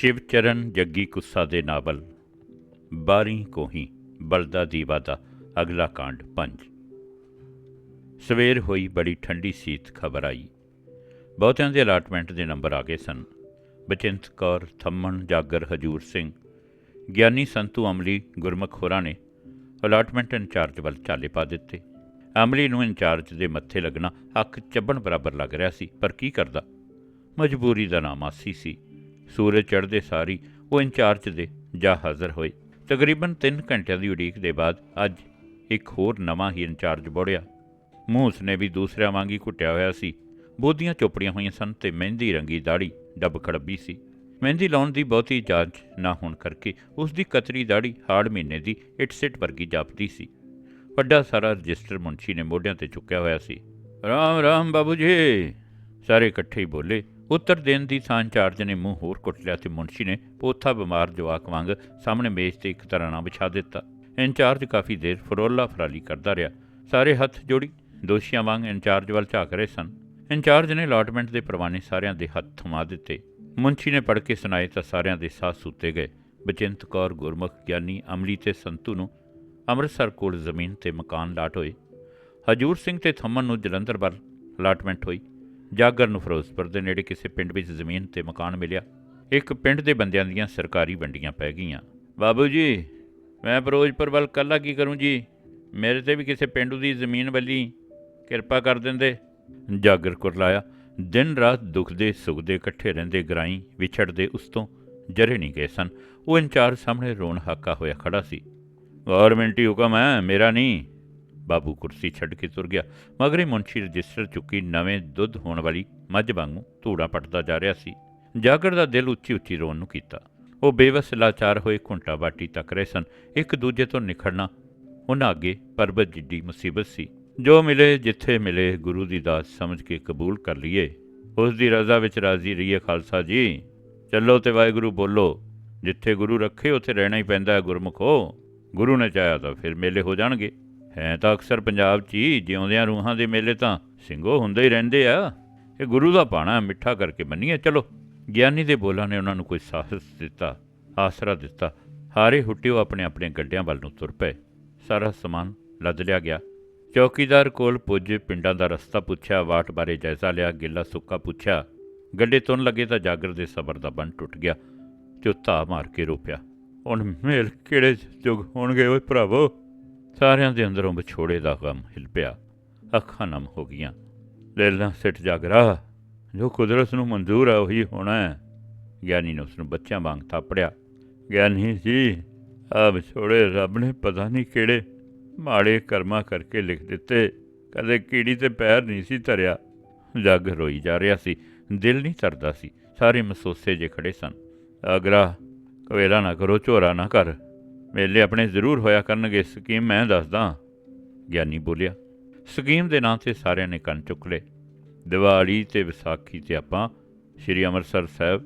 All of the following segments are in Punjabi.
ਸ਼ਿਵਚਰਨ ਜੱਗੀ ਕੁੱਸਾ ਦੇ ਨਾਵਲ, ਬਾਰੀ ਕੋਹੀ, ਬਲਦਾ ਦੀਵਾ ਦਾ ਅਗਲਾ ਕਾਂਡ ਪੰਜ। ਸਵੇਰ ਹੋਈ ਬੜੀ ਠੰਡੀ ਸੀਤ ਖਬਰ ਆਈ। ਬਹੁਤਿਆਂ ਦੇ ਅਲਾਟਮੈਂਟ ਦੇ ਨੰਬਰ ਆ ਗਏ ਸਨ। ਬਚਿੰਤ ਕੌਰ, ਥੰਮਣ, ਜਾਗਰ, ਹਜੂਰ ਸਿੰਘ, ਗਿਆਨੀ ਸੰਤੂ ਅਮਲੀ, ਗੁਰਮੁਖ ਹੋਰਾਂ ਨੇ ਅਲਾਟਮੈਂਟ ਇੰਚਾਰਜ ਵੱਲ ਚਾਲੇ ਪਾ ਦਿੱਤੇ। ਅਮਲੀ ਨੂੰ ਇੰਚਾਰਜ ਦੇ ਮੱਥੇ ਲੱਗਣਾ ਅੱਖ ਚੱਬਣ ਬਰਾਬਰ ਲੱਗ ਰਿਹਾ ਸੀ, ਪਰ ਕੀ ਕਰਦਾ? ਮਜਬੂਰੀ ਦਾ ਨਾਮ ਆਸੀ ਸੀ। ਸੂਰਜ ਚੜ੍ਹਦੇ ਸਾਰੀ, ਉਹ ਇੰਚਾਰਜ ਦੇ ਜਾ ਹਾਜ਼ਰ ਹੋਏ। ਤਕਰੀਬਨ 3 ਘੰਟਿਆਂ ਦੀ ਉਡੀਕ ਦੇ ਬਾਅਦ ਅੱਜ ਇੱਕ ਹੋਰ ਨਵਾਂ ਹੀ ਇੰਚਾਰਜ ਬੋੜਿਆ। ਮੂੰਹ ਉਸਨੇ ਵੀ ਦੂਸਰਿਆਂ ਵਾਂਗੀ ਘੁੱਟਿਆ ਹੋਇਆ ਸੀ। ਬੋਧੀਆਂ ਚੋਪੜੀਆਂ ਹੋਈਆਂ ਸਨ ਤੇ ਮਹਿੰਦੀ ਰੰਗੀ ਦਾੜੀ ਡੱਬ ਖੜੱਬੀ ਸੀ। ਮਹਿੰਦੀ ਲਾਉਣ ਦੀ ਬਹੁਤੀ ਜਾਂਚ ਨਾ ਹੋਣ ਕਰਕੇ ਉਸ ਦੀ ਕਤਰੀ ਦਾੜੀ ਹਾੜ ਮਹੀਨੇ ਦੀ ਇਟਸਿਟ ਵਰਗੀ ਜਾਪਦੀ ਸੀ। ਵੱਡਾ ਸਾਰਾ ਰਜਿਸਟਰ ਮੁੰਸ਼ੀ ਨੇ ਮੋਢਿਆਂ ਤੇ ਚੁੱਕਿਆ ਹੋਇਆ ਸੀ। ਰਾਮ ਰਾਮ ਬਾਬੂ ਜੀ! ਸਾਰੇ ਇਕੱਠੇ ਹੀ ਬੋਲੇ। ਉੱਤਰ ਦੇਣ ਦੀ ਥਾਂ ਇੰਚਾਰਜ ਨੇ ਮੂੰਹ ਹੋਰ ਕੁੱਟ ਲਿਆ ਤੇ ਮੁੰਸ਼ੀ ਨੇ ਪੋਥਾ ਬਿਮਾਰ ਜਵਾਕ ਵਾਂਗ ਸਾਹਮਣੇ ਮੇਜ਼ ਤੇ ਇੱਕ ਤਰ੍ਹਾਂ ਵਿਛਾ ਦਿੱਤਾ। ਇੰਚਾਰਜ ਕਾਫੀ ਦੇਰ ਫਰੋਲਾ ਫਰਾਲੀ ਕਰਦਾ ਰਿਹਾ। ਸਾਰੇ ਹੱਥ ਜੋੜੀ, ਦੋਸ਼ੀਆਂ ਵਾਂਗ ਇੰਚਾਰਜ ਵੱਲ ਝਾਕ ਰਹੇ ਸਨ। ਇੰਚਾਰਜ ਨੇ ਅਲਾਟਮੈਂਟ ਦੇ ਪਰਵਾਨੇ ਸਾਰਿਆਂ ਦੇ ਹੱਥ ਥਮਾ ਦਿੱਤੇ। ਮੁੰਸ਼ੀ ਨੇ ਪੜ੍ਹ ਕੇ ਸੁਣਾਏ ਤਾਂ ਸਾਰਿਆਂ ਦੇ ਸਾਹ ਸੁੱਤੇ ਗਏ। ਬਚਿੰਤ ਕੌਰ ਗੁਰਮੁਖ ਗਿਆਨੀ ਅਮਲੀ ਤੇ ਸੰਤੂ ਨੂੰ ਅੰਮ੍ਰਿਤਸਰ ਕੋਲ ਜ਼ਮੀਨ ਤੇ ਮਕਾਨ ਲਾਟ ਹੋਏ। ਹਜੂਰ ਸਿੰਘ ਤੇ ਥੰਮਨ ਨੂੰ ਜਲੰਧਰ ਵੱਲ ਅਲਾਟਮੈਂਟ ਹੋਈ। ਜਾਗਰ ਨੂੰ ਫਿਰੋਜ਼ਪੁਰ ਦੇ ਨੇੜੇ ਕਿਸੇ ਪਿੰਡ ਵਿੱਚ ਜ਼ਮੀਨ ਤੇ ਮਕਾਨ ਮਿਲਿਆ। ਇੱਕ ਪਿੰਡ ਦੇ ਬੰਦਿਆਂ ਦੀਆਂ ਸਰਕਾਰੀ ਵੰਡੀਆਂ ਪੈ ਗਈਆਂ। ਬਾਬੂ ਜੀ ਮੈਂ ਫਿਰੋਜ਼ਪੁਰ ਵੱਲ ਕੱਲਾ ਕੀ ਕਰੂੰ ਜੀ? ਮੇਰੇ ਤੇ ਵੀ ਕਿਸੇ ਪਿੰਡੂ ਦੀ ਜ਼ਮੀਨ ਵੱਲੀ ਕਿਰਪਾ ਕਰ ਦਿੰਦੇ। ਜਾਗਰ ਕੁਰਲਾਇਆ। ਦਿਨ ਰਾਤ ਦੁਖਦੇ ਸੁਖਦੇ ਇਕੱਠੇ ਰਹਿੰਦੇ ਗਰਾਈ ਵਿਛੜਦੇ ਉਸ ਤੋਂ ਜਰੇ ਨਹੀਂ ਗਏ ਸਨ। ਉਹ ਇੰਚਾਰਜ ਸਾਹਮਣੇ ਰੋਣ ਹਾਕਾ ਹੋਇਆ ਖੜਾ ਸੀ। ਗਵਰਨਮੈਂਟੀ ਹੁਕਮ ਹੈ ਮੇਰਾ ਨਹੀਂ। ਬਾਬੂ ਕੁਰਸੀ ਛੱਡ ਕੇ ਤੁਰ ਗਿਆ। ਮਗਰੇ ਮੁੰਸ਼ੀ ਰਜਿਸਟਰ ਚੁੱਕੀ ਨਵੇਂ ਦੁੱਧ ਹੋਣ ਵਾਲੀ ਮੱਝ ਵਾਂਗੂ ਧੂੜਾ ਪਟਦਾ ਜਾ ਰਿਹਾ ਸੀ। ਜਾਗਰ ਦਾ ਦਿਲ ਉੱਚੀ ਉੱਚੀ ਰੋਣ ਨੂੰ ਕੀਤਾ। ਉਹ ਬੇਵਸ ਲਾਚਾਰ ਹੋਏ ਘੁੰਟਾ ਬਾਟੀ ਤੱਕ ਰਹੇ ਸਨ। ਇੱਕ ਦੂਜੇ ਤੋਂ ਨਿਖੜਨਾ ਉਹਨਾਂ ਅੱਗੇ ਪਰਬਤ ਜਿੱਡੀ ਮੁਸੀਬਤ ਸੀ। ਜੋ ਮਿਲੇ, ਜਿੱਥੇ ਮਿਲੇ, ਗੁਰੂ ਦੀ ਦਾਤ ਸਮਝ ਕੇ ਕਬੂਲ ਕਰ ਲਈਏ। ਉਸ ਦੀ ਰਜ਼ਾ ਵਿੱਚ ਰਾਜ਼ੀ ਰਹੀਏ ਖਾਲਸਾ ਜੀ। ਚੱਲੋ ਤੇ ਵਾਹਿਗੁਰੂ ਬੋਲੋ, ਜਿੱਥੇ ਗੁਰੂ ਰੱਖੇ, ਉੱਥੇ ਰਹਿਣਾ ਹੀ ਪੈਂਦਾ ਹੈ ਗੁਰਮੁਖੋ। ਗੁਰੂ ਨੇ ਚਾਹਿਆ ਤਾਂ ਫਿਰ ਮੇਲੇ ਹੋ ਜਾਣਗੇ। ਹੈ ਤਾਂ ਅਕਸਰ ਪੰਜਾਬ 'ਚ ਹੀ ਜਿਉਂਦਿਆਂ ਰੂਹਾਂ ਦੇ ਮੇਲੇ ਤਾਂ ਸਿੰਘੋ ਹੁੰਦੇ ਹੀ ਰਹਿੰਦੇ ਆ। ਇਹ ਗੁਰੂ ਦਾ ਪਾਣਾ ਮਿੱਠਾ ਕਰਕੇ ਮੰਨੀਏ। ਚਲੋ, ਗਿਆਨੀ ਦੇ ਬੋਲਾਂ ਨੇ ਉਹਨਾਂ ਨੂੰ ਕੋਈ ਸਾਹਸ ਦਿੱਤਾ, ਆਸਰਾ ਦਿੱਤਾ। ਹਾਰੇ ਹੁੱਟਿਓ ਆਪਣੇ ਆਪਣੇ ਗੱਡਿਆਂ ਵੱਲ ਨੂੰ ਤੁਰ ਪਏ। ਸਾਰਾ ਸਮਾਨ ਲੱਦ ਲਿਆ ਗਿਆ। ਚੌਕੀਦਾਰ ਕੋਲ ਪੁੱਜ ਪਿੰਡਾਂ ਦਾ ਰਸਤਾ ਪੁੱਛਿਆ, ਵਾਟ ਬਾਰੇ ਜਾਇਜ਼ਾ ਲਿਆ, ਗਿੱਲਾ ਸੁੱਕਾ ਪੁੱਛਿਆ। ਗੱਡੇ ਤੁਰਨ ਲੱਗੇ ਤਾਂ ਜਾਗਰ ਦੇ ਸਬਰ ਦਾ ਬੰਨ ਟੁੱਟ ਗਿਆ। ਚੁੱਤਾ ਮਾਰ ਕੇ ਰੋਪਿਆ। ਹੁਣ ਮੇਲ ਕਿਹੜੇ ਜੁਗ ਹੋਣਗੇ ਓਏ ਭਰਾਵੋ? ਸਾਰਿਆਂ ਦੇ ਅੰਦਰੋਂ ਵਿਛੋੜੇ ਦਾ ਗਮ ਹਿਲ ਪਿਆ। ਅੱਖਾਂ ਨਮ ਹੋ ਗਈਆਂ। ਲੈਲਾ ਸਿੱਟ ਜਾਗਰਾ ਜੋ ਕੁਦਰਤ ਨੂੰ ਮਨਜ਼ੂਰ ਹੈ ਉਹੀ ਹੋਣਾ ਹੈ। ਗਿਆਨੀ ਨੇ ਉਸ ਨੂੰ ਬੱਚਿਆਂ ਵਾਂਗ ਥਾਪੜਿਆ। ਗਿਆਨੀ ਜੀ ਆ ਵਿਛੋੜੇ ਰੱਬ ਨੇ ਪਤਾ ਨਹੀਂ ਕਿਹੜੇ ਮਾੜੇ ਕਰਮਾਂ ਕਰਕੇ ਲਿਖ ਦਿੱਤੇ। ਕਦੇ ਕੀੜੀ ਤੇ ਪੈਰ ਨਹੀਂ ਸੀ ਧਰਿਆ। ਜੱਗ ਰੋਈ ਜਾ ਰਿਹਾ ਸੀ। ਦਿਲ ਨਹੀਂ ਧਰਦਾ ਸੀ। ਸਾਰੇ ਮਸੋਸੇ ਜੇ ਖੜੇ ਸਨ। ਆਗਰਾ ਕਵੇਲਾ ਨਾ ਕਰੋ, ਝੋਰਾ ਨਾ ਕਰ। ਮੇਲੇ ਆਪਣੇ ਜ਼ਰੂਰ ਹੋਇਆ ਕਰਨਗੇ, ਸਕੀਮ ਮੈਂ ਦੱਸਦਾ। ਗਿਆਨੀ ਬੋਲਿਆ, ਸਕੀਮ ਦੇ ਨਾਂ ਤੇ ਸਾਰਿਆਂ ਨੇ ਕੰਨ ਚੁੱਕ ਲਏ। ਦੀਵਾਲੀ ਤੇ ਵਿਸਾਖੀ ਤੇ ਆਪਾਂ ਸ੍ਰੀ ਅੰਮ੍ਰਿਤਸਰ ਸਾਹਿਬ,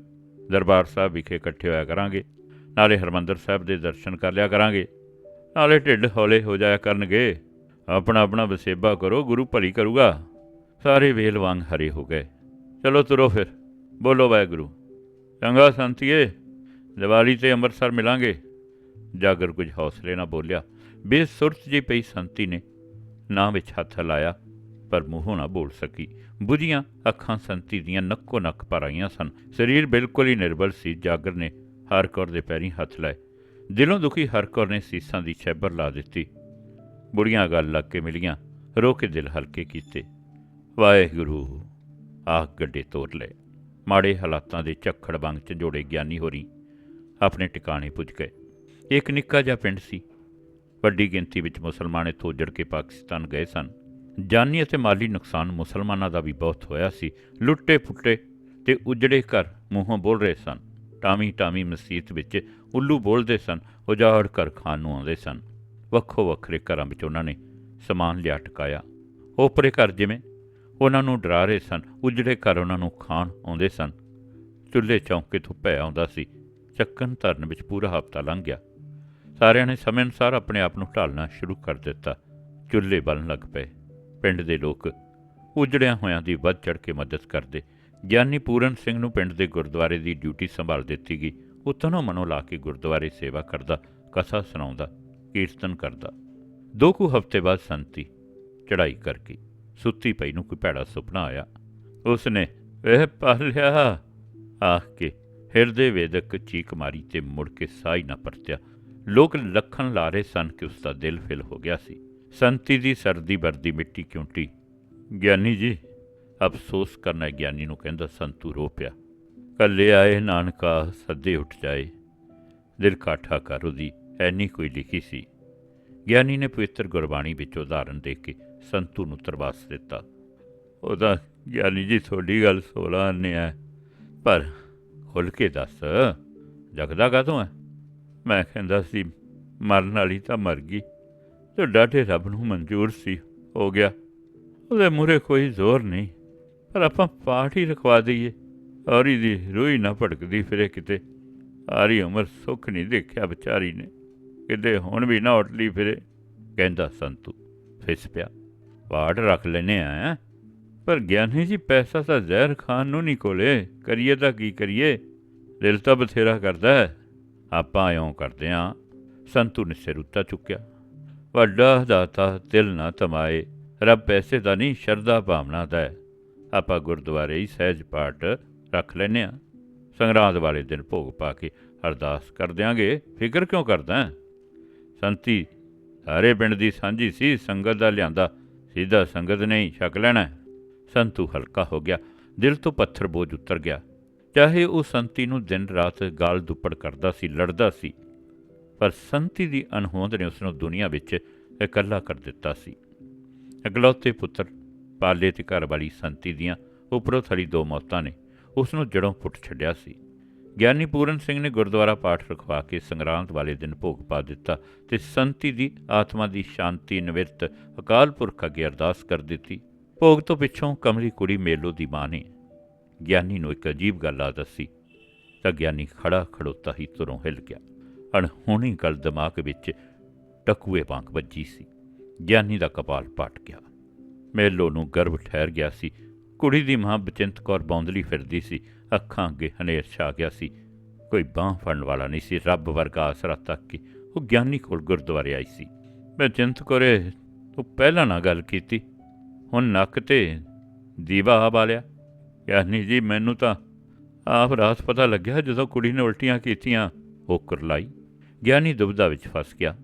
ਦਰਬਾਰ ਸਾਹਿਬ ਵਿਖੇ ਇਕੱਠੇ ਹੋਇਆ ਕਰਾਂਗੇ। ਨਾਲੇ ਹਰਮੰਦਰ ਸਾਹਿਬ ਦੇ ਦਰਸ਼ਨ ਕਰ ਲਿਆ ਕਰਾਂਗੇ। ਨਾਲੇ ਢਿੱਡ ਹੌਲੇ ਹੋ ਜਾਇਆ ਕਰਨਗੇ। ਆਪਣਾ ਆਪਣਾ ਵਸੇਬਾ ਕਰੋ, ਗੁਰੂ ਭਲੀ ਕਰੂਗਾ। ਸਾਰੇ ਵੇਲ ਵਾਂਗ ਹਰੇ ਹੋ ਗਏ। ਚਲੋ ਤੁਰੋ ਫਿਰ। ਬੋਲੋ ਵਾਹਿਗੁਰੂ। ਚੰਗਾ ਸੰਤੀਏ, ਦੀਵਾਲੀ ਤੇ ਅੰਮ੍ਰਿਤਸਰ ਮਿਲਾਂਗੇ। ਜਾਗਰ ਕੁਝ ਹੌਸਲੇ ਨਾਲ ਬੋਲਿਆ, ਬੇਸੁਰਤ ਜੀ ਪਈ ਸੰਤੀ ਨੇ ਨਾ ਵਿੱਚ ਹੱਥ ਲਾਇਆ, ਪਰ ਮੂੰਹੋਂ ਨਾ ਬੋਲ ਸਕੀ। ਬੁਝੀਆਂ ਅੱਖਾਂ ਸੰਤੀ ਦੀਆਂ ਨੱਕੋ ਨੱਕ ਪਰ ਆਈਆਂ ਸਨ। ਸਰੀਰ ਬਿਲਕੁਲ ਹੀ ਨਿਰਬਲ ਸੀ। ਜਾਗਰ ਨੇ ਹਰ ਕੌਰ ਦੇ ਪੈਰੀਂ ਹੱਥ ਲਾਏ। ਦਿਲੋਂ ਦੁਖੀ ਹਰ ਕੌਰ ਨੇ ਸੀਸਾਂ ਦੀ ਛੈਬਰ ਲਾ ਦਿੱਤੀ। ਬੁੜੀਆਂ ਗੱਲ ਲੱਗ ਕੇ ਮਿਲੀਆਂ। ਰੋ ਕੇ ਦਿਲ ਹਲਕੇ ਕੀਤੇ। ਵਾਹਿਗੁਰੂ, ਆਹ ਗੱਡੇ ਤੋੜ ਲਏ ਮਾੜੇ ਹਾਲਾਤਾਂ ਦੇ ਝੱਖੜ ਵਾਂਗ ਝੰਜੋੜੇ ਗਿਆਨੀ ਹੋਰੀ ਆਪਣੇ ਟਿਕਾਣੇ ਪੁੱਜ ਗਏ। ਇੱਕ ਨਿੱਕਾ ਜਿਹਾ ਪਿੰਡ ਸੀ। ਵੱਡੀ ਗਿਣਤੀ ਵਿੱਚ ਮੁਸਲਮਾਨ ਇੱਥੋਂ ਉੱਜੜ ਕੇ ਪਾਕਿਸਤਾਨ ਗਏ ਸਨ। ਜਾਨੀ ਅਤੇ ਮਾਲੀ ਨੁਕਸਾਨ ਮੁਸਲਮਾਨਾਂ ਦਾ ਵੀ ਬਹੁਤ ਹੋਇਆ ਸੀ। ਲੁੱਟੇ ਫੁੱਟੇ ਤੇ ਉਜੜੇ ਘਰ ਮੂੰਹੋਂ ਬੋਲ ਰਹੇ ਸਨ। ਟਾਮੀ ਟਾਮੀ ਮਸਜਿਦ ਵਿੱਚ ਉੱਲੂ ਬੋਲਦੇ ਸਨ, ਉਜਾੜ ਘਰ ਖਾਣ ਨੂੰ ਆਉਂਦੇ ਸਨ। ਵੱਖੋ ਵੱਖਰੇ ਘਰਾਂ ਵਿੱਚ ਉਹਨਾਂ ਨੇ ਸਮਾਨ ਲਿਆ ਟਕਾਇਆ। ਓਪਰੇ ਘਰ ਜਿਵੇਂ ਉਹਨਾਂ ਨੂੰ ਡਰਾ ਰਹੇ ਸਨ, ਉਜੜੇ ਘਰ ਉਹਨਾਂ ਨੂੰ ਖਾਣ ਆਉਂਦੇ ਸਨ। ਚੁੱਲ੍ਹੇ ਚੌਂਕੇ ਤੋਂ ਭੈ ਆਉਂਦਾ ਸੀ। ਚੱਕਨ ਧਰਨ ਵਿੱਚ ਪੂਰਾ ਹਫ਼ਤਾ ਲੰਘ ਗਿਆ। ਸਾਰਿਆਂ ਨੇ ਸਮੇਂ ਅਨੁਸਾਰ ਆਪਣੇ ਆਪ ਨੂੰ ਢਾਲਣਾ ਸ਼ੁਰੂ ਕਰ ਦਿੱਤਾ। ਚੁੱਲ੍ਹੇ ਬਲਣ ਲੱਗ ਪਏ। ਪਿੰਡ ਦੇ ਲੋਕ ਉਜੜਿਆਂ ਹੋਇਆਂ ਦੀ ਵੱਧ ਚੜ ਕੇ ਮਦਦ ਕਰਦੇ। ਗਿਆਨੀ ਪੂਰਨ ਸਿੰਘ ਨੂੰ ਪਿੰਡ ਦੇ ਗੁਰਦੁਆਰੇ ਦੀ ਡਿਊਟੀ ਸੰਭਾਲ ਦਿੱਤੀ ਗਈ। ਉਹ ਤਨੋਂ ਮਨੋਂ ਲਾ ਕੇ ਗੁਰਦੁਆਰੇ ਸੇਵਾ ਕਰਦਾ, ਕਥਾ ਸੁਣਾਉਂਦਾ, ਕੀਰਤਨ ਕਰਦਾ। ਦੋ ਕੁ ਹਫ਼ਤੇ ਬਾਅਦ ਸੰਤੀ ਚੜਾਈ ਕਰਕੇ ਸੁੱਤੀ ਪਈ ਨੂੰ ਕੋਈ ਭੈੜਾ ਸੁਪਨਾ ਆਇਆ। ਉਸਨੇ ਇਹ ਪਾਲਿਆ! ਆਖ ਕੇ ਹਿਰਦੇ ਵੇਦਕ ਚੀਕ ਮਾਰੀ ਤੇ ਮੁੜ ਕੇ ਸਾਹ ਹੀ ਨਾ ਪਰਤਿਆ। ਲੋਕ ਲੱਖਣ ਲਾ ਰਹੇ ਸਨ ਕਿ ਉਸ ਦਾ ਦਿਲ ਫਿਲ ਹੋ ਗਿਆ ਸੀ। ਸੰਤੀ ਦੀ ਸਰਦੀ ਵਰਦੀ ਮਿੱਟੀ ਕਿਉਂਟੀ ਗਿਆਨੀ ਜੀ, ਅਫਸੋਸ ਕਰਨਾ ਗਿਆਨੀ ਨੂੰ ਕਹਿੰਦਾ, ਸੰਤੂ ਰੋ ਪਿਆ। ਕੱਲੇ ਆਏ, ਨਾਨਕਾ ਸੱਦੇ ਉੱਠ ਜਾਏ। ਦਿਲ ਕਾਠਾ ਕਰ ਉਹਦੀ, ਐਨੀ ਕੋਈ ਲਿਖੀ ਸੀ। ਗਿਆਨੀ ਨੇ ਪਵਿੱਤਰ ਗੁਰਬਾਣੀ ਵਿੱਚ ਉਦਾਹਰਨ ਦੇ ਕੇ ਸੰਤੂ ਨੂੰ ਤਰਵਾਸ ਦਿੱਤਾ। ਉਹਦਾ ਗਿਆਨੀ ਜੀ, ਤੁਹਾਡੀ ਗੱਲ 16 ਨੇ ਹੈ। ਪਰ ਖੁੱਲ ਕੇ ਦੱਸ, ਜਗਦਾ ਕਾਹਤੋਂ ਹੈ? ਮੈਂ ਕਹਿੰਦਾ ਸੀ, ਮਰਨ ਵਾਲੀ ਤਾਂ ਮਰ ਗਈ। ਤੇ ਡਾਢੇ ਰੱਬ ਨੂੰ ਮਨਜ਼ੂਰ ਸੀ, ਹੋ ਗਿਆ। ਉਹਦੇ ਮੂਹਰੇ ਕੋਈ ਜ਼ੋਰ ਨਹੀਂ, ਪਰ ਆਪਾਂ ਪਾਠ ਹੀ ਰਖਵਾ ਦਈਏ। ਔਰੀ ਦੀ ਰੂਹੀ ਨਾ ਭਟਕਦੀ ਫਿਰੇ ਕਿਤੇ। ਆਰੀ ਉਮਰ ਸੁੱਖ ਨਹੀਂ ਦੇਖਿਆ ਵਿਚਾਰੀ ਨੇ। ਕਿਤੇ ਹੁਣ ਵੀ ਨਾ ਉਟਲੀ ਫਿਰੇ, ਕਹਿੰਦਾ ਸੰਤੂ। ਫਿਸ ਪਿਆ। ਪਾਠ ਰੱਖ ਲੈਨੇ ਆ, ਹੈਂ। ਪਰ ਗਿਆਨੀ ਜੀ, ਪੈਸਾ ਤਾਂ ਜ਼ਹਿਰ ਖਾਨ ਨੂੰ ਨਹੀਂ ਕੋਲੇ। ਕਰੀਏ ਤਾਂ ਕੀ ਕਰੀਏ? ਦਿਲ ਤਾਂ ਬਥੇਰਾ ਕਰਦਾ ਹੈ। ਆਪਾਂ ਇਉਂ ਕਰਦੇ ਆ। ਸੰਤੂ ਨੇ ਸਿਰ ਉੱਤਾ ਚੁੱਕਿਆ। ਵੱਡਾ ਦਾਤਾ ਦਿਲ ਨਾ ਤਮਾਏ। ਰੱਬ ਪੈਸੇ ਦਾ ਨਹੀਂ, ਸ਼ਰਧਾ ਭਾਵਨਾ ਦਾ ਹੈ। ਆਪਾਂ ਗੁਰਦੁਆਰੇ ਹੀ ਸਹਿਜ ਪਾਠ ਰੱਖ ਲੈਨੇ ਆ। ਸੰਗਰਾਂਦ ਵਾਲੇ ਦਿਨ ਭੋਗ ਪਾ ਕੇ ਅਰਦਾਸ ਕਰ ਦਿਆਂਗੇ। ਫਿਕਰ ਕਿਉਂ ਕਰਦਾ ਸੰਤੀ, ਸਾਰੇ ਪਿੰਡ ਦੀ ਸਾਂਝੀ ਸੀ, ਸੰਗਤ ਦਾ ਲਿਆਂਦਾ। ਸਿੱਧਾ ਸੰਗਤ ਨਹੀਂ ਛਕ ਲੈਣਾ ਸੰਤੂ ਹਲਕਾ ਹੋ ਗਿਆ। ਦਿਲ ਤੋਂ ਪੱਥਰ ਬੋਝ ਉਤਰ ਗਿਆ। ਚਾਹੇ ਉਹ ਸੰਤੀ ਨੂੰ ਦਿਨ ਰਾਤ ਗਾਲ ਦੁੱਪੜ ਕਰਦਾ ਸੀ, ਲੜਦਾ ਸੀ, ਪਰ ਸੰਤੀ ਦੀ ਅਣਹੋਂਦ ਨੇ ਉਸ ਨੂੰ ਦੁਨੀਆ ਵਿੱਚ ਇਕੱਲਾ ਕਰ ਦਿੱਤਾ ਸੀ। ਅਗਲੌਤੇ ਪੁੱਤਰ, ਪਾਲੇ ਤੇ ਘਰ ਵਾਲੀ ਸੰਤੀ ਦੀਆਂ ਉੱਪਰੋਂ ਥਲੀ ਦੋ ਮੌਤਾਂ ਨੇ ਉਸ ਨੂੰ ਜੜੋਂ ਪੁੱਟ ਛੱਡਿਆ ਸੀ। ਗਿਆਨੀ ਪੂਰਨ ਸਿੰਘ ਨੇ ਗੁਰਦੁਆਰਾ ਪਾਠ ਰਖਵਾ ਕੇ ਸੰਗਰਾਂਦ ਵਾਲੇ ਦਿਨ ਭੋਗ ਪਾ ਦਿੱਤਾ ਤੇ ਸੰਤੀ ਦੀ ਆਤਮਾ ਦੀ ਸ਼ਾਂਤੀ ਨਿਵਿਰਤ ਅਕਾਲ ਪੁਰਖ ਅੱਗੇ ਅਰਦਾਸ ਕਰ ਦਿੱਤੀ। ਭੋਗ ਤੋਂ ਪਿੱਛੋਂ ਕਮਲੀ ਕੁੜੀ ਮੇਲੋ ਦੀ ਮਾਂ ਨੇ ਗਿਆਨੀ ਨੂੰ ਇੱਕ ਅਜੀਬ ਗੱਲ ਆ ਦੱਸੀ ਤਾਂ ਗਿਆਨੀ ਖੜਾ ਖੜੋਤਾ ਹੀ ਤੁਰੋਂ ਹਿੱਲ ਗਿਆ। ਅਣਹੋਣੀ ਗੱਲ ਦਿਮਾਗ ਵਿੱਚ ਟਕੂਏ ਵਾਂਗ ਵੱਜੀ ਸੀ। ਗਿਆਨੀ ਦਾ ਕਪਾਲ ਪਟ ਗਿਆ। ਮੇਲੋ ਨੂੰ ਗਰਭ ਠਹਿਰ ਗਿਆ ਸੀ। ਕੁੜੀ ਦੀ ਮਾਂ ਬਚਿੰਤ ਕੌਰ ਬੌਂਦਲੀ ਫਿਰਦੀ ਸੀ। ਅੱਖਾਂ ਅੱਗੇ ਹਨੇਰ ਛਾ ਗਿਆ ਸੀ। ਕੋਈ ਬਾਂਹ ਫੜਨ ਵਾਲਾ ਨਹੀਂ ਸੀ। ਰੱਬ ਵਰਗਾ ਆਸਰਾ ਤੱਕ ਕੇ ਉਹ ਗਿਆਨੀ ਕੋਲ ਗੁਰਦੁਆਰੇ ਆਈ ਸੀ। ਬਚਿੰਤ ਕੌਰੇ, ਤੂੰ ਪਹਿਲਾਂ ਨਾ ਗੱਲ ਕੀਤੀ। ਹੁਣ ਨੱਕ ਤੇ ਦੀਵਾ ਆ ਬਾਲਿਆ। ਗਿਆਨੀ ਜੀ, ਮੈਨੂੰ ਤਾਂ ਆਪ ਰਾਤ ਪਤਾ ਲੱਗਿਆ ਜਦੋਂ ਕੁੜੀ ਨੇ ਉਲਟੀਆਂ ਕੀਤੀਆਂ, ਉਹ ਕਰਲਾਈ। ਗਿਆਨੀ ਦੁਬਦਾ ਵਿੱਚ ਫਸ ਗਿਆ।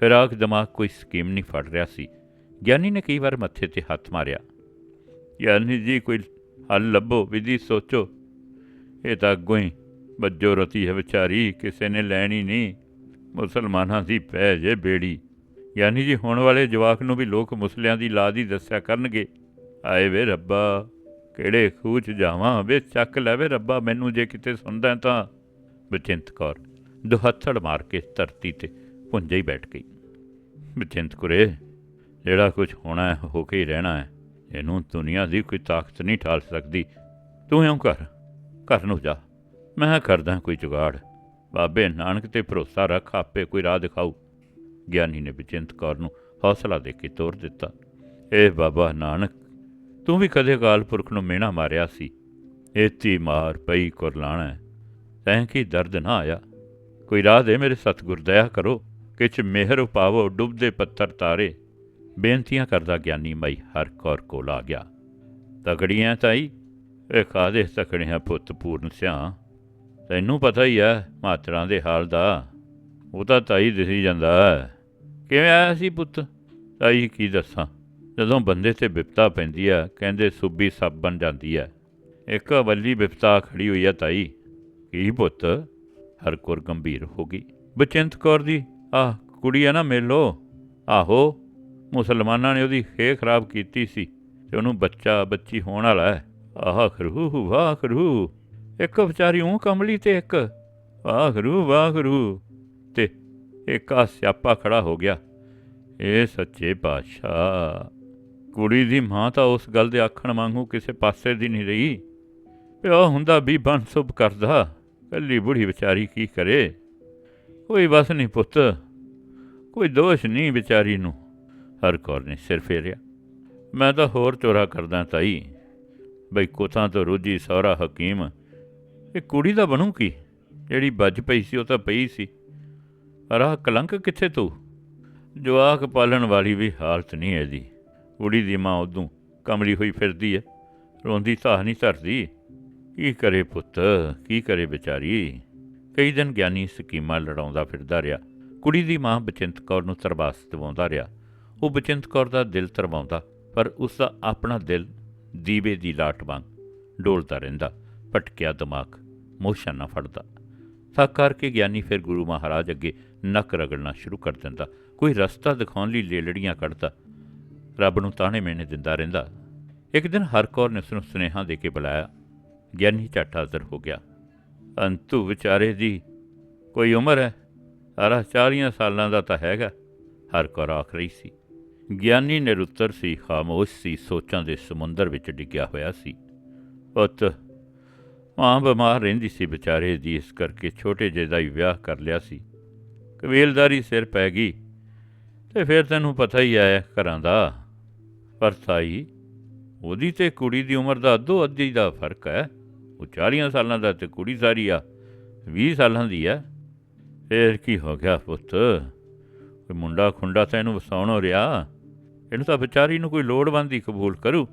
ਫਿਰਾਕ ਦਿਮਾਗ ਕੋਈ ਸਕੀਮ ਨਹੀਂ ਫੜ ਰਿਹਾ ਸੀ। ਗਿਆਨੀ ਨੇ ਕਈ ਵਾਰ ਮੱਥੇ ਤੇ ਹੱਥ ਮਾਰਿਆ। ਗਿਆਨੀ ਜੀ, ਕੋਈ ਹੱਲ ਲੱਭੋ, ਵਿਧੀ ਸੋਚੋ। ਇਹ ਤਾਂ ਅੱਗੋਂ ਹੀ ਬੱਜੋ ਰਤੀ ਹੈ ਵਿਚਾਰੀ, ਕਿਸੇ ਨੇ ਲੈਣੀ ਨਹੀਂ। ਮੁਸਲਮਾਨਾਂ ਦੀ ਪੈ ਜੇ ਬੇੜੀ। ਗਿਆਨੀ ਜੀ, ਹੁਣ ਵਾਲੇ ਜਵਾਕ ਨੂੰ ਵੀ ਲੋਕ ਮੁਸਲਿਆਂ ਦੀ ਲਾਦ ਹੀ ਦੱਸਿਆ ਕਰਨਗੇ। ਆਏ ਵੇ ਰੱਬਾ। ਕਿਹੜੇ ਖੂਹ 'ਚ ਜਾਵਾਂ? ਵੇ ਚੱਕ ਲੈਵੇ ਰੱਬਾ, ਮੈਨੂੰ ਜੇ ਕਿਤੇ ਸੁਣਦਾ ਤਾਂ। ਬਚਿੰਤ ਕੌਰ ਦੁਹੱਥੜ ਮਾਰ ਕੇ ਧਰਤੀ ਤੇ ਪੁੰਜੇ ਹੀ ਬੈਠ ਗਈ। ਬਚਿੰਤ ਕੁਰੇ, ਜਿਹੜਾ ਕੁਝ ਹੋਣਾ ਹੈ, ਹੋ ਕੇ ਹੀ ਰਹਿਣਾ ਹੈ। ਇਹਨੂੰ ਦੁਨੀਆ ਦੀ ਕੋਈ ਤਾਕਤ ਨਹੀਂ ਠਾਲ ਸਕਦੀ। ਤੂੰ ਇਉਂ ਕਰ, ਘਰ ਨੂੰ ਜਾ। ਮੈਂ ਕਰਦਾ ਕੋਈ ਜੁਗਾੜ। ਬਾਬੇ ਨਾਨਕ ਤੇ ਭਰੋਸਾ ਰੱਖ, ਆਪੇ ਕੋਈ ਰਾਹ ਦਿਖਾਊ। ਗਿਆਨੀ ਨੇ ਬਚਿੰਤ ਕੌਰ ਨੂੰ ਹੌਸਲਾ ਦੇ ਕੇ ਤੋਰ ਦਿੱਤਾ। ਇਹ ਬਾਬਾ ਨਾਨਕ ਤੂੰ ਵੀ ਕਦੇ ਅਕਾਲ ਪੁਰਖ ਨੂੰ ਮੇਣਾ ਮਾਰਿਆ ਸੀ। ਏਤੀ ਮਾਰ ਪਈ ਕੁਰਲਾਣਾ ਤੈਂ ਕੀ ਦਰਦ ਨਾ ਆਇਆ? ਕੋਈ ਰਾਹ ਦੇ ਮੇਰੇ ਸਤਿਗੁਰ, ਦਇਆ ਕਰੋ। ਕਿਛ ਮਿਹਰ ਉਪਾਵੋ ਡੁੱਬਦੇ ਪੱਥਰ ਤਾਰੇ। ਬੇਨਤੀਆਂ ਕਰਦਾ ਗਿਆਨੀ ਮਈ, ਹਰ ਕੌਰ ਕੋਲ ਆ ਗਿਆ। ਤਕੜੀਆਂ ਤਾਈ, ਇਹ ਖਾਦੇ ਤਕੜੀਆਂ ਪੁੱਤ ਪੂਰਨ ਸਿਆ ਤੈਨੂੰ ਪਤਾ ਹੀ ਆ, ਮਾਤਰਾਂ ਦੇ ਹਾਲ ਦਾ। ਉਹ ਤਾਂ ਤਾਈ ਦਿਸੀ ਜਾਂਦਾ ਕਿਵੇਂ ਆਇਆ ਸੀ ਪੁੱਤ? ਤਾਈ ਕੀ ਦੱਸਾਂ? ਜਦੋਂ ਬੰਦੇ ਤੇ ਵਿਪਤਾ ਪੈਂਦੀ ਆ, ਕਹਿੰਦੇ ਸੁੱਬੀ ਸੱਪ ਬਣ ਜਾਂਦੀ ਆ। ਇੱਕ ਵੱਲੀ ਵਿਪਤਾ ਖੜੀ ਹੋਈ ਆ ਤਾਈ। ਕੀ ਪੁੱਤ? ਹਰ ਕੋਰ ਗੰਭੀਰ ਹੋ ਗਈ। ਬਚਿੰਤ ਕੌਰ ਦੀ, ਆਹ ਕੁੜੀ ਆ ਨਾ ਮੇਲੋ ਆਹੋ, ਮੁਸਲਮਾਨਾਂ ਨੇ ਉਹਦੀ ਖੇ ਖਰਾਬ ਕੀਤੀ ਸੀ ਤੇ ਉਹਨੂੰ ਬੱਚਾ, ਬੱਚੀ ਹੋਣ ਵਾਲਾ ਹੈ। ਆਹ ਖਰੂ ਵਾਹ ਖਰੂ ਇੱਕ ਵਿਚਾਰੀ ਉਹ ਕਮਲੀ ਤੇ ਇੱਕ। ਵਾਹ ਖਰੂ ਵਾਹ ਖਰੂ ਤੇ ਇੱਕ ਆ ਸਿਆਪਾ ਖੜਾ ਹੋ ਗਿਆ। ਇਹ ਸੱਚੇ ਪਾਤਸ਼ਾਹ। ਕੁੜੀ ਦੀ ਮਾਂ ਤਾਂ ਉਸ ਗੱਲ ਦੇ ਆਖਣ ਵਾਂਗੂ ਕਿਸੇ ਪਾਸੇ ਦੀ ਨਹੀਂ ਰਹੀ। ਪਿਓ ਹੁੰਦਾ ਵੀ ਬਣ ਸੁਭ ਕਰਦਾ, ਕੱਲੀ ਬੁੜੀ ਵਿਚਾਰੀ ਕੀ ਕਰੇ? ਕੋਈ ਬਸ ਨਹੀਂ ਪੁੱਤ, ਕੋਈ ਦੋਸ਼ ਨਹੀਂ ਵਿਚਾਰੀ ਨੂੰ। ਹਰ ਕੌਰ ਨੇ ਸਿਰ ਫੇਰਿਆ। ਮੈਂ ਤਾਂ ਹੋਰ ਚੋਰਾ ਕਰਦਾ ਤਾਈ। ਬਈ ਕੋਥਾਂ ਤੋਂ ਰੋਜੀ ਸਹੁਰਾ ਹਕੀਮ, ਇਹ ਕੁੜੀ ਦਾ ਬਣੂ ਕੀ? ਜਿਹੜੀ ਵੱਜ ਪਈ ਸੀ ਉਹ ਤਾਂ ਪਈ ਸੀ। ਰਾਹ ਕਲੰਕ ਕਿੱਥੇ ਤੂੰ? ਜਵਾਕ ਪਾਲਣ ਵਾਲੀ ਵੀ ਹਾਲਤ ਨਹੀਂ ਹੈ ਦੀ ਕੁੜੀ ਦੀ ਮਾਂ ਉਦੋਂ ਕਮਲੀ ਹੋਈ ਫਿਰਦੀ ਹੈ ਰੋਂਦੀ ਤਾਂ ਨਹੀਂ ਧਰਦੀ। ਕੀ ਕਰੇ ਪੁੱਤ? ਕੀ ਕਰੇ ਵਿਚਾਰੀ? ਕਈ ਦਿਨ ਗਿਆਨੀ ਸਕੀਮਾਂ ਲੜਾਉਂਦਾ ਫਿਰਦਾ ਰਿਹਾ। ਕੁੜੀ ਦੀ ਮਾਂ ਬਚਿੰਤ ਕੌਰ ਨੂੰ ਤਰਬਾਸ ਦਿਵਾਉਂਦਾ ਰਿਹਾ। ਉਹ ਬਚਿੰਤ ਕੌਰ ਦਾ ਦਿਲ ਤਰਵਾਉਂਦਾ, ਪਰ ਉਸ ਦਾ ਆਪਣਾ ਦਿਲ ਦੀਵੇ ਦੀ ਲਾਟ ਵਾਂਗ ਡੋਲਦਾ ਰਹਿੰਦਾ, ਭਟਕਿਆ ਦਿਮਾਗ ਮੋਸ਼ਨ ਨਾ ਫੜਦਾ। ਥੱਕ ਕਰਕੇ ਗਿਆਨੀ ਫਿਰ ਗੁਰੂ ਮਹਾਰਾਜ ਅੱਗੇ ਨੱਕ ਰਗੜਨਾ ਸ਼ੁਰੂ ਕਰ ਦਿੰਦਾ। ਕੋਈ ਰਸਤਾ ਦਿਖਾਉਣ ਲਈ ਲੇਲੜੀਆਂ ਕੱਢਦਾ। ਰੱਬ ਨੂੰ ਤਾਣੇ ਮੇਣੇ ਦਿੰਦਾ ਰਹਿੰਦਾ। ਇੱਕ ਦਿਨ ਹਰ ਕੌਰ ਨੇ ਉਸ ਨੂੰ ਸੁਨੇਹਾ ਦੇ ਕੇ ਬੁਲਾਇਆ। ਗਿਆਨੀ ਝੱਟ ਹਾਜ਼ਰ ਹੋ ਗਿਆ। ਅੰਤੂ ਵਿਚਾਰੇ ਦੀ ਕੋਈ ਉਮਰ ਹੈ? ਸਾਰਾ 40 ਸਾਲਾਂ ਦਾ ਤਾਂ ਹੈਗਾ ਹਰ ਕੌਰ ਆਖ ਰਹੀ ਸੀ। ਗਿਆਨੀ ਨਿਰੁੱਤਰ ਸੀ, ਖਾਮੋਸ਼ ਸੀ, ਸੋਚਾਂ ਦੇ ਸਮੁੰਦਰ ਵਿੱਚ ਡਿੱਗਿਆ ਹੋਇਆ ਸੀ। ਪੁੱਤ, ਮਾਂ ਬਿਮਾਰ ਰਹਿੰਦੀ ਸੀ ਵਿਚਾਰੇ ਦੀ, ਇਸ ਕਰਕੇ ਛੋਟੇ ਜਿਹੇ ਦਾ ਹੀ ਵਿਆਹ ਕਰ ਲਿਆ ਸੀ। ਕਬੀਲਦਾਰੀ ਸਿਰ ਪੈ ਗਈ ਤੇ ਫਿਰ ਤੈਨੂੰ ਪਤਾ ਹੀ ਆਇਆ ਘਰਾਂ ਦਾ। ਪਰ ਤਾਈ ਉਹਦੀ ਤੇ ਕੁੜੀ ਦੀ ਉਮਰ ਦਾ ਅੱਧੋ ਅੱਧੀ ਦਾ ਫ਼ਰਕ ਹੈ। ਉਹ 40 ਸਾਲਾਂ ਦਾ ਤੇ ਕੁੜੀ ਸਾਰੀ ਆ 20 ਸਾਲਾਂ ਦੀ ਆ ਫੇਰ ਕੀ ਹੋ ਗਿਆ ਪੁੱਤ? ਕੋਈ ਮੁੰਡਾ ਖੁੰਡਾ ਤਾਂ ਇਹਨੂੰ ਵਸਾਉਣੋਂ ਰਿਹਾ? ਇਹਨੂੰ ਤਾਂ ਵਿਚਾਰੀ ਨੂੰ ਕੋਈ ਲੋੜਵੰਦੀ ਕਬੂਲ ਕਰੂ।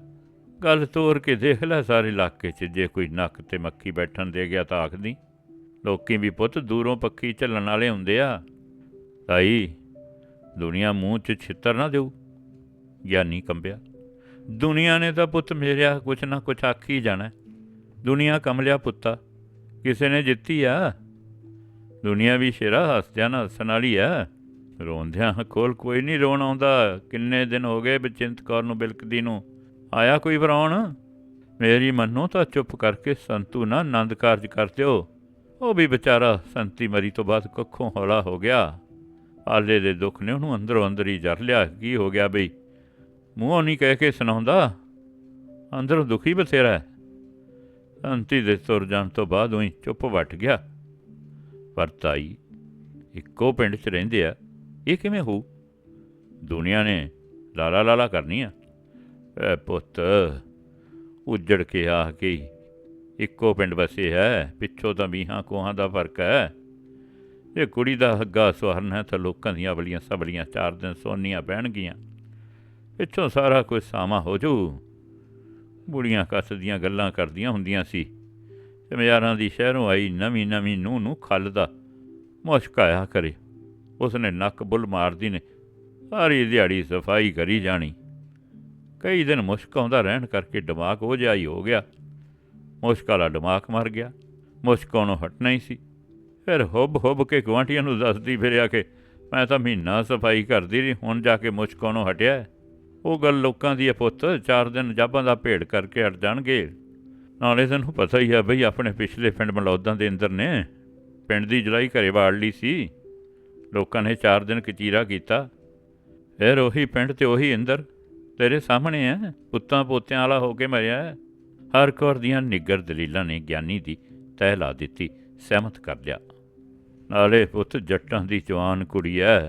ਗੱਲ ਤੋਰ ਕੇ ਦੇਖ ਲੈ ਸਾਰੇ ਇਲਾਕੇ 'ਚ, ਜੇ ਕੋਈ ਨੱਕ ਤੇ ਮੱਖੀ ਬੈਠਣ ਦੇ ਗਿਆ ਤਾਂ ਆਖਦੀ। ਲੋਕੀ ਵੀ ਪੁੱਤ ਦੂਰੋਂ ਪੱਖੀ ਝੱਲਣ ਵਾਲੇ ਹੁੰਦੇ ਆ। ਤਾਈ, ਦੁਨੀਆ ਮੂੰਹ 'ਚ ਛਿੱਤਰ ਨਾ ਦੇਊ। ਗਿਆਨੀ ਕੰਬਿਆ। ਦੁਨੀਆ ਨੇ ਤਾਂ ਪੁੱਤ ਮੇਰਿਆ ਕੁਛ ਨਾ ਕੁਛ ਆਖੀ ਜਾਣਾ। ਦੁਨੀਆ ਕਮਲਿਆ ਪੁੱਤਾ, ਕਿਸੇ ਨੇ ਜਿੱਤੀ ਆ। ਦੁਨੀਆ ਵੀ ਸ਼ੇਰਾ ਹੱਸਦਿਆਂ ਨਾ ਹੱਸਣ ਵਾਲੀ ਆ। ਰੋਂਦਿਆਂ ਕੋਲ ਕੋਈ ਨਹੀਂ ਰੋਣ ਆਉਂਦਾ। ਕਿੰਨੇ ਦਿਨ ਹੋ ਗਏ ਬਚਿੰਤ ਕੌਰ ਨੂੰ ਬਿਲਕਦੀ ਨੂੰ। ਆਇਆ ਕੋਈ ਵਰਾਉਣ? ਮੇਰੀ ਮੰਨੋ ਤਾਂ ਚੁੱਪ ਕਰਕੇ ਸੰਤੂ ਨਾ ਆਨੰਦ ਕਾਰਜ ਕਰ ਦਿਓ। ਉਹ ਵੀ ਵਿਚਾਰਾ ਸੰਤੀ ਮਰੀ ਤੋਂ ਬਾਅਦ ਕੱਖੋਂ ਹੌਲਾ ਹੋ ਗਿਆ। ਆਲੇ ਦੇ ਦੁੱਖ ਨੇ ਉਹਨੂੰ ਅੰਦਰੋਂ ਅੰਦਰ ਹੀ ਜਰ ਲਿਆ। ਕੀ ਹੋ ਗਿਆ ਬਈ? ਮੂੰਹੋਂ ਨਹੀਂ ਕਹਿ ਕੇ ਸੁਣਾਉਂਦਾ। ਅੰਦਰੋਂ ਦੁਖੀ ਬਥੇਰਾ ਹੈ। ਸੰਤੀ ਦੇ ਤੁਰ ਜਾਣ ਤੋਂ ਬਾਅਦ ਉਹੀ ਚੁੱਪ ਵੱਟ ਗਿਆ। ਪਰ ਤਾਈ ਇੱਕੋ ਪਿੰਡ 'ਚ ਰਹਿੰਦੇ ਆ, ਇਹ ਕਿਵੇਂ ਹੋਊ? ਦੁਨੀਆ ਨੇ ਲਾਲਾ ਲਾਲਾ ਕਰਨੀ ਆ। ਐ ਪੁੱਤ, ਉੱਜੜ ਕੇ ਆ ਕੇ ਇੱਕੋ ਪਿੰਡ ਵਸੇ ਹੈ, ਪਿੱਛੋਂ ਤਾਂ ਵੀਹਾਂ ਕੋਹਾਂ ਦਾ ਫ਼ਰਕ ਹੈ। ਇਹ ਕੁੜੀ ਦਾ ਹੱਗਾ ਸੁਹਰਨ ਹੈ ਤਾਂ ਲੋਕਾਂ ਦੀਆਂ ਅਵਲੀਆਂ ਸਬਲੀਆਂ ਚਾਰ ਦਿਨ ਸੋਨੀਆਂ ਪੈਣਗੀਆਂ। ਪਿੱਛੋਂ ਸਾਰਾ ਕੁਝ ਸਾਮਾ ਹੋ ਜੂ ਬੁੜੀਆਂ ਕੱਸਦੀਆਂ ਗੱਲਾਂ ਕਰਦੀਆਂ ਹੁੰਦੀਆਂ ਸੀ। ਤੇ ਮਿਆਰਾਂ ਦੀ ਸ਼ਹਿਰੋਂ ਆਈ ਨਵੀਂ ਨਵੀਂ ਨੂੰ ਨੂੰ ਖੱਲਦਾ ਮੁਸ਼ਕ ਆਇਆ ਕਰੇ। ਉਸਨੇ ਨੱਕ ਬੁੱਲ ਮਾਰਦੀ ਨੇ, ਸਾਰੀ ਦਿਹਾੜੀ ਸਫ਼ਾਈ ਕਰੀ ਜਾਣੀ। ਕਈ ਦਿਨ ਮੁਸ਼ਕ ਆਉਂਦਾ ਰਹਿਣ ਕਰਕੇ ਦਿਮਾਗ ਉਹ ਜਿਹਾ ਹੀ ਹੋ ਗਿਆ। ਮੁਸ਼ਕ ਵਾਲਾ ਦਿਮਾਗ ਮਰ ਗਿਆ। ਮੁਸ਼ਕ ਉਹਨੂੰ ਹਟਣਾ ਹੀ ਸੀ। ਫਿਰ ਹੁੱਬ ਹੁੱਬ ਕੇ ਗੁਆਂਢੀਆਂ ਨੂੰ ਦੱਸਦੀ ਫਿਰਿਆ ਕਿ ਮੈਂ ਤਾਂ ਮਹੀਨਾ ਸਫ਼ਾਈ ਕਰਦੀ ਰਹੀ, ਹੁਣ ਜਾ ਕੇ ਮੁਸ਼ਕ ਉਹਨੂੰ ਹਟਿਆ ਉਹ ਗੱਲ ਲੋਕਾਂ ਦੀ ਹੈ ਪੁੱਤ, ਚਾਰ ਦਿਨ ਜਾਬਾਂ ਦਾ ਭੇੜ ਕਰਕੇ ਹਟ ਜਾਣਗੇ। ਨਾਲੇ ਤੈਨੂੰ ਪਤਾ ਹੀ ਹੈ ਬਈ ਆਪਣੇ ਪਿਛਲੇ ਪਿੰਡ ਮਲੌਦਾਂ ਦੇ ਅੰਦਰ ਨੇ, ਪਿੰਡ ਦੀ ਜਲਾਈ ਘਰੇ ਵਾੜ ਲਈ ਸੀ। ਲੋਕਾਂ ਨੇ ਚਾਰ ਦਿਨ ਕਚੀਰਾ ਕੀਤਾ। ਫਿਰ ਉਹੀ ਪਿੰਡ ਤੇ ਉਹੀ ਅੰਦਰ, ਤੇਰੇ ਸਾਹਮਣੇ ਹੈ ਪੁੱਤਾਂ ਪੋਤਿਆਂ ਵਾਲਾ ਹੋ ਕੇ ਮਰਿਆ ਹਰ ਕੌਰ ਦੀਆਂ ਨਿੱਗਰ ਦਲੀਲਾਂ ਨੇ ਗਿਆਨੀ ਦੀ ਤਹਿ ਲਾ ਦਿੱਤੀ, ਸਹਿਮਤ ਕਰ ਲਿਆ। ਨਾਲੇ ਪੁੱਤ ਜੱਟਾਂ ਦੀ ਜਵਾਨ ਕੁੜੀ ਐ,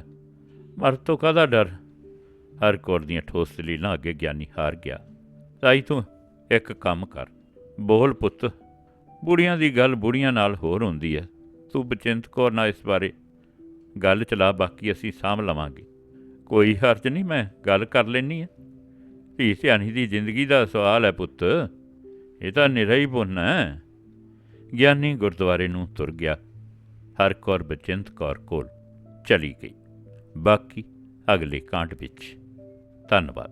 ਮਰ ਤੋਂ ਕਾਹਦਾ ਡਰ? ਹਰ ਕੌਰ ਦੀਆਂ ਠੋਸ ਦਲੀਲਾਂ ਅੱਗੇ ਗਿਆਨੀ ਹਾਰ ਗਿਆ। ਤਾਈ ਤੂੰ ਇੱਕ ਕੰਮ ਕਰ। ਬੋਲ ਪੁੱਤ, ਬੁੜੀਆਂ ਦੀ ਗੱਲ ਬੁੜੀਆਂ ਨਾਲ ਹੋਰ ਹੁੰਦੀ ਹੈ ਤੂੰ ਬਚਿੰਤ ਕੌਰ ਨਾਲ ਇਸ ਬਾਰੇ ਗੱਲ ਚਲਾ, ਬਾਕੀ ਅਸੀਂ ਸਾਂਭ ਲਵਾਂਗੇ। ਕੋਈ ਹਰਜ ਨਹੀਂ, ਮੈਂ ਗੱਲ ਕਰ ਲੈਣੀ ਹੈ ਧੀ ਸਿਆਣੀ ਦੀ ਜ਼ਿੰਦਗੀ ਦਾ ਸਵਾਲ ਹੈ ਪੁੱਤ। ਇਹ ਤਾਂ ਨਿਰਾ ਪੁੰਨ ਹੈ ਗਿਆਨੀ ਗੁਰਦੁਆਰੇ ਨੂੰ ਤੁਰ ਗਿਆ। ਹਰ ਕੌਰ ਬਚਿੰਤ ਕੌਰ ਕੋਲ ਚਲੀ ਗਈ। ਬਾਕੀ ਅਗਲੇ ਕਾਂਡ ਵਿੱਚ। たのば